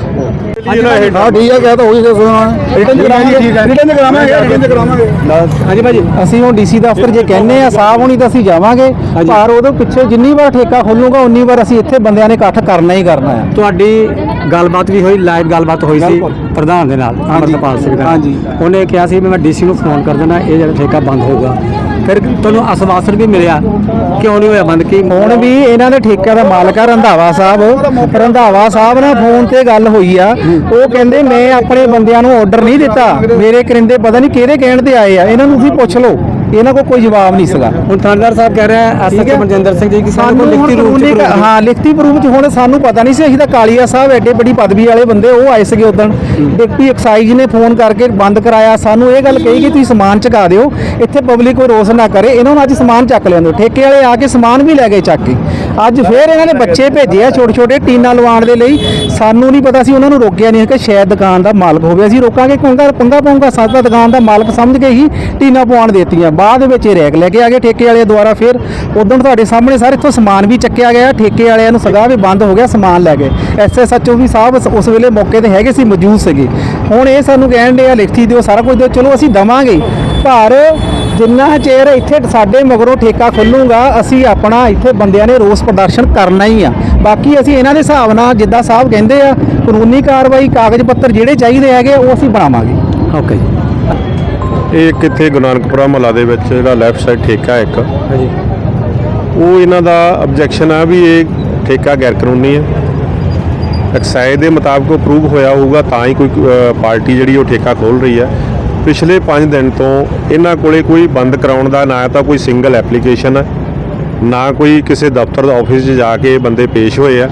ਹਾਂ ਠੀਕ ਹੈ ਕਿਹਾ ਤਾਂ ਹੋਈ ਸੁਣਾ ਰਿਟਰਨ ਕਰਾਵਾਂਗੇ। ਰਿਟਰਨ ਕਰਾਵਾਂਗੇ ਰਿਟਰਨ ਕਰਾਵਾਂਗੇ। ਹਾਂਜੀ ਭਾਜੀ। ਅਸੀਂ ਉਹ ਡੀਸੀ ਦਫ਼ਤਰ ਜੇ ਕਹਿੰਨੇ ਆ ਸਾਹਿਬ ਹੋਣੀ ਤਾਂ ਅਸੀਂ ਜਾਵਾਂਗੇ ਪਰ ਉਹਦੇ ਪਿੱਛੇ ਜਿੰਨੀ ਵਾਰ ਠੇਕਾ ਖੋਲੂਗਾ ਉਨੀ ਵਾਰ ਅਸੀਂ ਇੱਥੇ ਬੰਦਿਆਂ ਨੇ ਇਕੱਠ ਕਰਨਾ ਹੀ ਕਰਨਾ ਹੈ। ਤੁਹਾਡੀ ਗੱਲਬਾਤ ਵੀ ਹੋਈ ਲਾਈਵ ਗੱਲਬਾਤ ਹੋਈ ਸੀ ਪ੍ਰਧਾਨ ਦੇ ਨਾਲ ਅਮਰਪਾਲ ਸਿੰਘ ਦਾ ਹਾਂਜੀ। ਉਹਨੇ ਕਿਹਾ ਸੀ ਮੈਂ ਡੀਸੀ ਨੂੰ ਫੋਨ ਕਰ ਦੇਣਾ ਇਹ ਜਿਹੜਾ ਠੇਕਾ ਬੰਦ ਹੋਊਗਾ। ਫਿਰ ਤੁਹਾਨੂੰ ਅਸਵਾਸਨ ਵੀ ਮਿਲਿਆ। ਕਿਉਂ ਨਹੀਂ ਹੋਇਆ ਬੰਦ ਕੀ ਹੁਣ ਵੀ ਇਹਨਾਂ ਦੇ ਠੇਕੇ ਦਾ ਮਾਲਕ ਆ, ਰੰਧਾਵਾ ਸਾਹਿਬ। ਰੰਧਾਵਾ ਸਾਹਿਬ ਨਾਲ ਫੋਨ ਤੇ ਗੱਲ ਹੋਈ ਆ। ਉਹ ਕਹਿੰਦੇ, ਮੈਂ ਆਪਣੇ ਬੰਦਿਆਂ ਨੂੰ ਆਰਡਰ ਨਹੀਂ ਦਿੱਤਾ। ਮੇਰੇ ਕਰਿੰਦੇ ਪਤਾ ਨਹੀਂ ਕਿਹਦੇ ਕਹਿਣ ਤੇ ਆਏ ਆ। ਇਹਨਾਂ ਨੂੰ ਤੁਸੀਂ ਪੁੱਛ ਲਓ। ਇਹਨਾਂ ਕੋਲ ਕੋਈ ਜਵਾਬ ਨਹੀਂ ਸੀਗਾ। ਹੁਣ ਥਾਣੇਦਾਰ ਸਾਹਿਬ ਕਹਿ ਰਿਹਾ ਐਸਐਚ ਮਨਜਿੰਦਰ ਸਿੰਘ ਜੀ ਕਿ ਸਾਨੂੰ ਲਿਖਤੀ ਰੂਪ ਚ ਹਾਂ ਲਿਖਤੀ ਪ੍ਰੂਫ ਚ ਹੁਣ ਸਾਨੂੰ ਪਤਾ ਨਹੀਂ ਸੀ ਅਸੀਂ ਤਾਂ ਕਾਲੀਆ ਸਾਹਿਬ ਐਡੇ ਵੱਡੀ ਪਦਵੀ ਵਾਲੇ ਬੰਦੇ ਉਹ ਆਏ ਸੀਗੇ ਉਦੋਂ। ਡਿਪਟੀ ਐਕਸਾਈਜ਼ ਨੇ ਫੋਨ ਕਰਕੇ ਬੰਦ ਕਰਾਇਆ। ਸਾਨੂੰ ਇਹ ਗੱਲ ਕਹੀ ਕਿ ਤੁਸੀਂ ਸਮਾਨ ਚੁਕਾ ਦਿਓ ਇੱਥੇ ਪਬਲਿਕ ਕੋਈ ਰੋਸ ਨਾ ਕਰੇ। ਇਹਨਾਂ ਨੂੰ ਅੱਜ ਸਮਾਨ ਚੱਕ ਲੈਂਦੇ ਠੇਕੇ ਵਾਲੇ ਆ ਕੇ ਸਮਾਨ ਵੀ ਲੈ ਗਏ ਚੱਕ ਕੇ। ਅੱਜ ਫੇਰ ਇਹਨਾਂ ਨੇ ਬੱਚੇ ਭੇਜੇ ਆ ਛੋਟੇ ਛੋਟੇ ਟੀਨਾ ਲਵਾਉਣ ਦੇ ਲਈ। ਸਾਨੂੰ ਨਹੀਂ ਪਤਾ ਸੀ ਉਹਨਾਂ ਨੂੰ ਰੋਕਿਆ ਨਹੀਂ ਕਿ ਸ਼ਾਇਦ ਦੁਕਾਨ ਦਾ ਮਾਲਕ ਹੋਵੇ। ਅਸੀਂ ਰੋਕਾਂਗੇ ਪੰਗਾ ਪੰਗਾ ਪਾਉਂਗਾ। ਸਾਡਾ ਦੁਕਾਨ ਦਾ ਮਾਲਕ ਸਮਝ ਕੇ ਹੀ ਟੀਨਾ ਪਵਾਉਣ ਦੇਤੀਆਂ। ਬਾਅਦ ਵਿੱਚ ਇਹ ਰੈਕ ਲੈ ਕੇ ਆ ਗਏ ਠੇਕੇ ਵਾਲੇ ਦੁਆਰਾ ਫਿਰ। ਉਦੋਂ ਤੁਹਾਡੇ ਸਾਹਮਣੇ ਸਾਰੇ ਇੱਥੋਂ ਸਮਾਨ ਵੀ ਚੱਕਿਆ ਗਿਆ। ਠੇਕੇ ਵਾਲਿਆਂ ਨੂੰ ਸਗਾ ਵੀ ਬੰਦ ਹੋ ਗਿਆ ਸਮਾਨ ਲੈ ਗਏ ਐਸਐਸਐਚਓ ਵੀ ਸਾਹਿਬ ਉਸ- ਉਸ ਵੇਲੇ ਮੌਕੇ ਤੇ ਹੈਗੇ ਸੀ, ਮੌਜੂਦ ਸੀਗੇ। ਹੁਣ ਇਹ ਸਾਨੂੰ ਕਹਿਣ ਦੇ ਆ, ਲਿਖਤੀ ਦਿਓ ਸਾਰਾ ਕੁਝ ਦਿਓ, ਚਲੋ ਅਸੀਂ ਦਵਾਂਗੇ। ਪਰ ਜਿੰਨਾ ਚਿਰ ਇੱਥੇ ਸਾਡੇ ਮਗਰੋਂ ਠੇਕਾ ਖੁੱਲੂਗਾ, ਅਸੀਂ ਆਪਣਾ ਇੱਥੇ ਬੰਦਿਆਂ ਨੇ ਰੋਸ ਪ੍ਰਦਰਸ਼ਨ ਕਰਨਾ ਹੀ ਆ। ਬਾਕੀ ਅਸੀਂ ਇਹਨਾਂ ਦੇ ਹਿਸਾਬ ਨਾਲ ਜਿੱਦਾਂ ਸਾਹਿਬ ਕਹਿੰਦੇ ਆ, ਕਾਨੂੰਨੀ ਕਾਰਵਾਈ, ਕਾਗਜ਼ ਪੱਤਰ ਜਿਹੜੇ ਚਾਹੀਦੇ ਹੈਗੇ, ਉਹ ਅਸੀਂ ਬਣਾਵਾਂਗੇ। ਓਕੇ ਜੀ। ਇਹ ਕਿੱਥੇ ਗੁਰੂ ਨਾਨਕਪੁਰਾ ਮਹੱਲਾ ਦੇ ਵਿੱਚ ਜਿਹੜਾ ਲੈਫਟ ਸਾਈਡ ਠੇਕਾ ਇੱਕ। ਹਾਂਜੀ। ਉਹ ਇਹਨਾਂ ਦਾ ਆਬਜੈਕਸ਼ਨ ਆ ਵੀ ਇਹ ਠੇਕਾ ਗੈਰ ਕਾਨੂੰਨੀ ਹੈ। ਐਕਸਾਈਜ਼ ਦੇ ਮੁਤਾਬਕ ਅਪਰੂਵ ਹੋਇਆ ਹੋਊਗਾ ਤਾਂ ਹੀ ਕੋਈ ਪਾਰਟੀ ਜਿਹੜੀ ਉਹ ਠੇਕਾ ਖੋਲ ਰਹੀ ਹੈ। ਪਿਛਲੇ 5 ਦਿਨ ਤੋਂ ਇਹਨਾਂ ਕੋਲੇ ਕੋਈ ਬੰਦ ਕਰਾਉਣ ਦਾ ਨਾ ਤਾਂ ਕੋਈ ਸਿੰਗਲ ਐਪਲੀਕੇਸ਼ਨ ਹੈ ਨਾ ਕੋਈ ਕਿਸੇ ਦਫ਼ਤਰ ਦਾ ਆਫਿਸ 'ਚ ਜਾ ਕੇ ਬੰਦੇ ਪੇਸ਼ ਹੋਏ ਆ।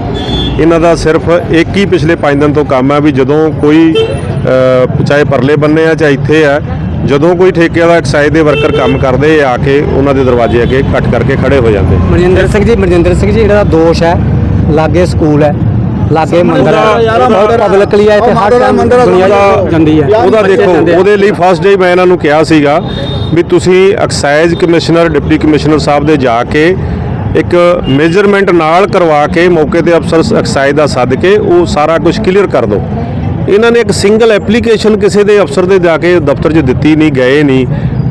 ਇਹਨਾਂ ਦਾ ਸਿਰਫ ਇੱਕ ਹੀ ਪਿਛਲੇ 5 ਦਿਨ ਤੋਂ ਕੰਮ ਹੈ ਵੀ ਜਦੋਂ ਕੋਈ ਚਾਹੇ ਪਰਲੇ ਬੰਨੇ ਆ ਚਾਹੇ ਇੱਥੇ ਆ ਜਦੋਂ ਕੋਈ ਠੇਕੇ ਵਾਲਾ ਐਕਸਾਈਜ਼ ਦੇ ਵਰਕਰ ਕੰਮ ਕਰਦੇ ਆ ਕੇ ਉਹਨਾਂ ਦੇ ਦਰਵਾਜ਼ੇ ਅੱਗੇ ਕੱਟ ਕਰਕੇ ਖੜੇ ਹੋ ਜਾਂਦੇ। ਮਨਜਿੰਦਰ ਸਿੰਘ ਜੀ ਮਨਜਿੰਦਰ ਸਿੰਘ ਜੀ ਜਿਹੜਾ ਦਾ ਦੋਸ਼ ਹੈ ਲਾਗੇ ਸਕੂਲ ਹੈ ਲਾਗੇ ਮੰਦਰ ਹੈ। ਪਬਲਿਕਲੀ ਹੈ ਇੱਥੇ ਹਰ ਟਾਈਮ ਦੁਨੀਆ ਜਾਂਦੀ ਹੈ। ਉਹਦਾ ਦੇਖੋ। ਉਹਦੇ ਲਈ ਫਸਟ ਡੇ ਮੈਂ ਇਹਨਾਂ ਨੂੰ ਕਿਹਾ ਸੀਗਾ ਵੀ ਤੁਸੀਂ ਐਕਸਾਈਜ਼ ਕਮਿਸ਼ਨਰ ਡਿਪਟੀ ਕਮਿਸ਼ਨਰ ਸਾਹਿਬ ਦੇ ਜਾ ਕੇ ਇੱਕ ਮੇਜਰਮੈਂਟ ਨਾਲ ਕਰਵਾ ਕੇ ਮੌਕੇ ਤੇ ਅਫਸਰ ਐਕਸਾਈਜ਼ ਦਾ ਸੱਦ ਕੇ ਉਹ ਸਾਰਾ ਕੁਝ ਕਲੀਅਰ ਕਰ ਦਿਓ। ਇਹਨਾਂ ਨੇ ਇੱਕ ਸਿੰਗਲ ਐਪਲੀਕੇਸ਼ਨ ਕਿਸੇ ਦੇ ਅਫਸਰ ਦੇ ਜਾ ਕੇ ਦਫ਼ਤਰ 'ਚ ਦਿੱਤੀ ਨਹੀਂ, ਗਏ ਨਹੀਂ।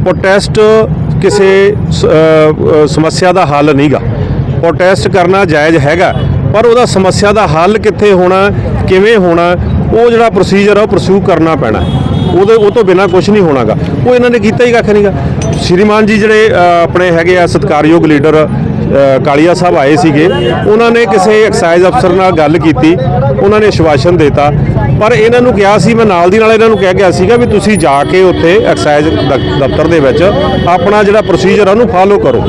ਪ੍ਰੋਟੈਸਟ ਕਿਸੇ ਸਮੱਸਿਆ ਦਾ ਹੱਲ ਨਹੀਂਗਾ। ਪ੍ਰੋਟੈਸਟ ਕਰਨਾ ਜਾਇਜ਼ ਹੈਗਾ, ਪਰ ਉਹਦਾ ਸਮੱਸਿਆ ਦਾ ਹੱਲ ਕਿੱਥੇ ਹੋਣਾ, ਕਿਵੇਂ ਹੋਣਾ, ਉਹ ਜਿਹੜਾ ਪ੍ਰੋਸੀਜਰ ਆ ਉਹ ਪਰਸੂ ਕਰਨਾ ਪੈਣਾ। ਉਹਦੇ, ਉਹ ਤੋਂ ਬਿਨਾ ਕੁਝ ਨਹੀਂ ਹੋਣਾਗਾ। ਉਹ ਇਹਨਾਂ ਨੇ ਕੀਤਾ ਹੀ ਕੱਖ ਨਹੀਂਗਾ। ਸ਼੍ਰੀਮਾਨ ਜੀ ਜਿਹੜੇ ਆਪਣੇ ਹੈਗੇ ਆ ਸਤਿਕਾਰਯੋਗ ਲੀਡਰ ਕਾਲੀਆ ਸਾਹਿਬ ਆਏ ਸੀਗੇ। ਉਹਨਾਂ ਨੇ ਕਿਸੇ ਐਕਸਾਈਜ਼ ਅਫਸਰ ਨਾਲ ਗੱਲ ਕੀਤੀ। ਉਹਨਾਂ ਨੇ ਆਸ਼ਵਾਸਨ ਦਿੱਤਾ। ਪਰ ਇਹਨਾਂ ਨੂੰ ਕਿਹਾ ਸੀ ਮੈਂ ਨਾਲ ਦੀ ਨਾਲ ਇਹਨਾਂ ਨੂੰ ਕਹਿ ਗਿਆ ਸੀਗਾ ਵੀ ਤੁਸੀਂ ਜਾ ਕੇ ਉੱਥੇ ਐਕਸਾਈਜ਼ ਦਫ਼ਤਰ ਦੇ ਵਿੱਚ ਆਪਣਾ ਜਿਹੜਾ ਪ੍ਰੋਸੀਜਰ ਆ ਉਹਨੂੰ ਫਾਲੋ ਕਰੋ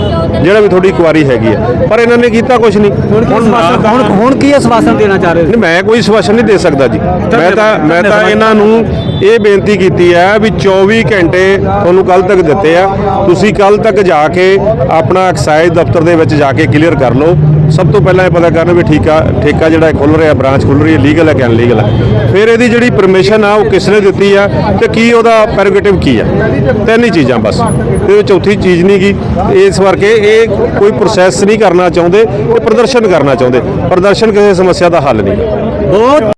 ਜਿਹੜਾ ਵੀ ਤੁਹਾਡੀ ਕੁਆਰੀ ਹੈਗੀ ਆ। ਪਰ ਇਹਨਾਂ ਨੇ ਕੀਤਾ ਕੁਝ ਨਹੀਂ। ਹੁਣ ਹੁਣ ਹੁਣ ਕੀ ਆਸ਼ਵਾਸਨ ਦੇਣਾ ਚਾਹ ਰਹੇ ਮੈਂ ਕੋਈ ਸਵਾਸ਼ਨ ਨਹੀਂ ਦੇ ਸਕਦਾ ਜੀ। ਮੈਂ ਤਾਂ ਮੈਂ ਤਾਂ ਇਹਨਾਂ ਨੂੰ ਇਹ ਬੇਨਤੀ ਕੀਤੀ ਹੈ ਵੀ 24 ਘੰਟੇ ਤੁਹਾਨੂੰ ਕੱਲ ਤੱਕ ਦਿੱਤੇ ਆ। ਤੁਸੀਂ ਕੱਲ ਤੱਕ ਜਾ ਕੇ ਆਪਣਾ ਐਕਸਾਈਜ਼ ਦਫ਼ਤਰ ਦੇ ਵਿੱਚ ਜਾ ਕੇ ਕਲੀਅਰ ਕਰ ਲਓ। ਸਭ ਤੋਂ ਪਹਿਲਾਂ ਇਹ ਪਤਾ ਕਰਨ ਵੀ ਠੇਕਾ ਠੇਕਾ ਜਿਹੜਾ ਖੁੱਲ ਰਿਹਾ, ਬ੍ਰਾਂਚ ਖੁੱਲ ਰਹੀ ਹੈ ਲੀਗਲ ਹੈ ਕਿ ਅਨਲੀਗਲ ਹੈ। ਫਿਰ ਇਹਦੀ ਜਿਹੜੀ ਪਰਮਿਸ਼ਨ ਆ, ਉਹ ਕਿਸ ਨੇ ਦਿੱਤੀ ਆ ਤੇ ਕੀ ਉਹਦਾ ਪੈਰੋਗੇਟਿਵ ਕੀ ਆ? ਤਿੰਨ ਹੀ ਚੀਜ਼ਾਂ ਬਸ। ਤੇ ਚੌਥੀ ਚੀਜ਼ ਨਹੀਂ ਗੀ। ਇਸ ਕਰਕੇ ਇਹ ਕੋਈ ਪ੍ਰੋਸੈਸ ਨਹੀਂ ਕਰਨਾ ਚਾਹੁੰਦੇ, ਇਹ ਪ੍ਰਦਰਸ਼ਨ ਕਰਨਾ ਚਾਹੁੰਦੇ। ਪ੍ਰਦਰਸ਼ਨ ਕਿਸੇ ਸਮੱਸਿਆ ਦਾ ਹੱਲ ਨਹੀਂ। ਬਹੁਤ